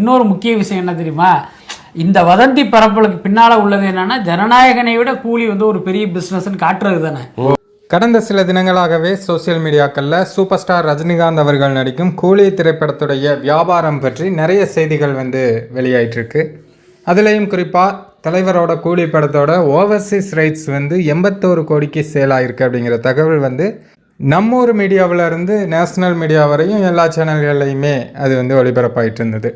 இன்னொரு முக்கிய விஷயம் என்ன தெரியுமா? இந்த வதந்தி பரப்பலுக்கு பின்னால உள்ளது என்னன்னா ஜனநாயகனை விட கூலி வந்து ஒரு பெரிய பிசினஸ்ன்னு காட்டுறது தானே. கடந்த சில தினங்களாகவே சோஷியல் மீடியாக்களில் சூப்பர் ஸ்டார் ரஜினிகாந்த் அவர்கள் நடிக்கும் கூலி திரைப்படத்துடைய வியாபாரம் பற்றி நிறைய செய்திகள் வந்து வெளியாயிட்டிருக்கு. அதுலேயும் குறிப்பாக தலைவரோட கூலி படத்தோட ஓவர்சீஸ் ரைட்ஸ் வந்து எண்பத்தோரு கோடிக்கு சேல் ஆயிருக்கு அப்படிங்கிற தகவல் வந்து நம்ம ஊர் மீடியாவில் இருந்து நேஷ்னல் மீடியா வரையும் எல்லா சேனல்கள்லையுமே அது வந்து ஒளிபரப்பாயிட்டு இருந்தது.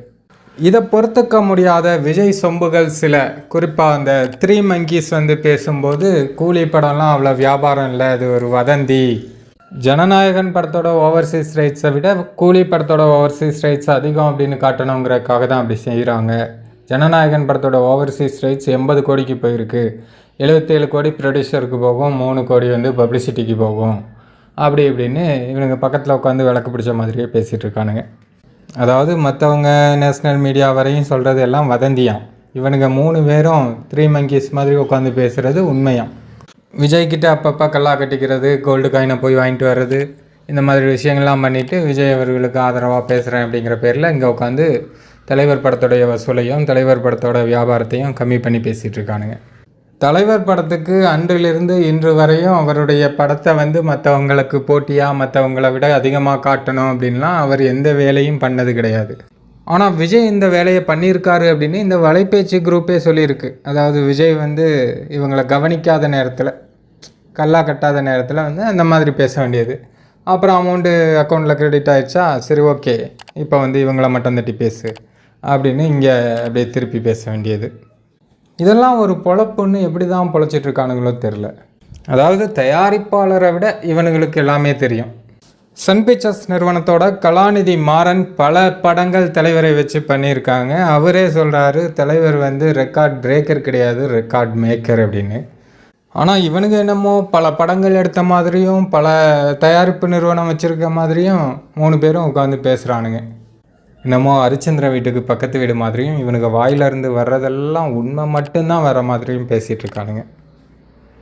இதை பொறுத்துக்க முடியாத விஜய் சொம்புகள் சில. குறிப்பாக அந்த த்ரீ மங்கீஸ் வந்து பேசும்போது கூலி படம்லாம் அவ்வளோ வியாபாரம் இல்லை அது ஒரு வதந்தி. ஜனநாயகன் படத்தோட ஓவர்சீஸ் ரைட்ஸை விட கூலி படத்தோட ஓவர்சீஸ் ரைட்ஸ் அதிகம் அப்படின்னு காட்டணுங்கிறதுக்காக தான் அப்படி செய்கிறாங்க ஜனநாயகன் படத்தோட ஓவர்சீஸ் ரைட்ஸ் எண்பது கோடிக்கு போயிருக்கு. எழுபத்தேழு கோடி ப்ரொடியூசருக்கு போகும் மூணு கோடி வந்து பப்ளிசிட்டிக்கு போகும். அப்படி இப்படின்னு இவனுங்க பக்கத்தில் உட்காந்து விளக்கு பிடிச்ச மாதிரியே பேசிகிட்டு இருக்கானுங்க. அதாவது மற்றவங்க நேஷ்னல் மீடியா வரையும் சொல்கிறது எல்லாம் வதந்தியாம். இவனுங்க மூணு பேரும் த்ரீ மங்கிஸ் மாதிரி உட்காந்து பேசுகிறது உண்மையாம். விஜய்கிட்ட அப்பப்போ கல்லா கட்டிக்கிறது கோல்டு காயினை போய் வாங்கிட்டு வர்றது இந்த மாதிரி விஷயங்கள்லாம் பண்ணிவிட்டு விஜய் அவர்களுக்கு ஆதரவாக பேசுகிறேன் அப்படிங்கிற பேரில் இங்கே உட்காந்து தலைவர் படத்துடைய வசூலையும் தலைவர் படத்தோட வியாபாரத்தையும் கம்மி பண்ணி பேசிகிட்டு இருக்கானுங்க. தலைவர் படத்துக்கு அன்றிலிருந்து இன்று வரையும் அவருடைய படத்தை வந்து மற்றவங்களுக்கு போட்டியாக மற்றவங்கள விட அதிகமாக காட்டணும் அப்படின்லாம் அவர் எந்த வேலையும் பண்ணது கிடையாது. ஆனால் விஜய் இந்த வேலையை பண்ணியிருக்காரு அப்படின்னு இந்த வலைபேச்சு குரூப்பே சொல்லியிருக்கு. அதாவது விஜய் வந்து இவங்களை கவனிக்காத நேரத்தில் கல்லா கட்டாத நேரத்தில் வந்து அந்த மாதிரி பேச வேண்டியது. அப்புறம் அமௌண்ட்டு அக்கௌண்ட்டில் கிரெடிட் ஆகிடுச்சா சரி ஓகே இப்போ வந்து இவங்கள மட்டும் தட்டி பேசு அப்படின்னு இங்கே அப்படியே திருப்பி பேச வேண்டியது. இதெல்லாம் ஒரு பொழப்புன்னு எப்படி தான் பொழைச்சிட்டு இருக்கானுங்களோ தெரில. அதாவது தயாரிப்பாளரை விட இவனுங்களுக்கு எல்லாமே தெரியும். சன் பிக்சர்ஸ் நிறுவனத்தோட கலாநிதி மாறன் பல படங்கள் தலைவரை வச்சு பண்ணியிருக்காங்க. அவரே சொல்கிறாரு தலைவர் வந்து ரெக்கார்ட் பிரேக்கர் கிடையாது ரெக்கார்ட் மேக்கர் அப்படின்னு. ஆனால் இவனுங்க என்னமோ பல படங்கள் எடுத்த மாதிரியும் பல தயாரிப்பு நிறுவனம் வச்சுருக்க மாதிரியும் மூணு பேரும் உட்காந்து பேசுகிறானுங்க என்னமோ ஹரிச்சந்திர வீட்டுக்கு பக்கத்து வீடு மாதிரியும் இவனுக்கு வாயிலிருந்து வர்றதெல்லாம் உண்மை மட்டும்தான் வர மாதிரியும் பேசிகிட்டு இருக்கானுங்க.